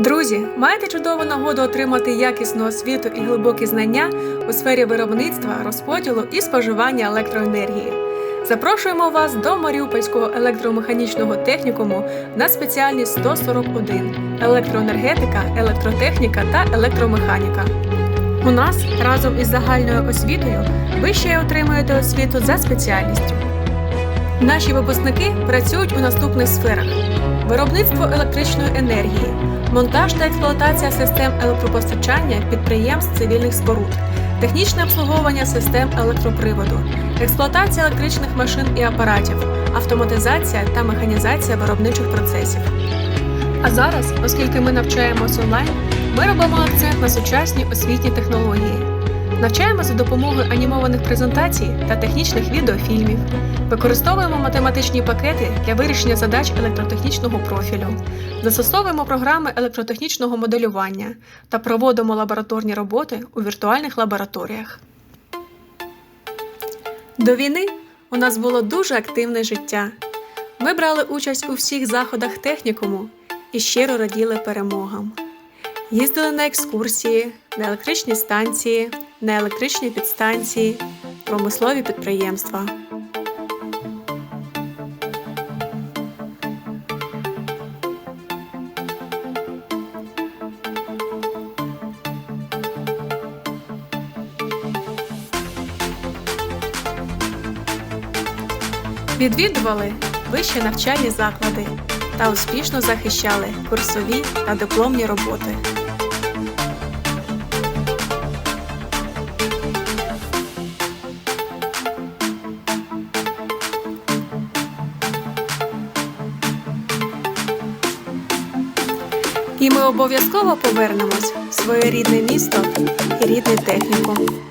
Друзі, маєте чудову нагоду отримати якісну освіту і глибокі знання у сфері виробництва, розподілу і споживання електроенергії. Запрошуємо вас до Маріупольського електромеханічного технікуму на спеціальність 141 електроенергетика, електротехніка та електромеханіка. У нас разом із загальною освітою ви ще й отримуєте освіту за спеціальністю. Наші випускники працюють у наступних сферах: виробництво електричної енергії, монтаж та експлуатація систем електропостачання підприємств цивільних споруд, технічне обслуговування систем електроприводу, експлуатація електричних машин і апаратів, автоматизація та механізація виробничих процесів. А зараз, оскільки ми навчаємось онлайн, ми робимо акцент на сучасні освітні технології. Навчаємо за допомогою анімованих презентацій та технічних відеофільмів. Використовуємо математичні пакети для вирішення задач електротехнічного профілю, застосовуємо програми електротехнічного моделювання та проводимо лабораторні роботи у віртуальних лабораторіях. До війни у нас було дуже активне життя. Ми брали участь у всіх заходах технікуму і щиро раділи перемогам. Їздили на екскурсії, на електричні станції, на електричні підстанції, промислові підприємства. Відвідували вищі навчальні заклади та успішно захищали курсові та дипломні роботи. І ми обов'язково повернемось в своє рідне місто і рідний технікум.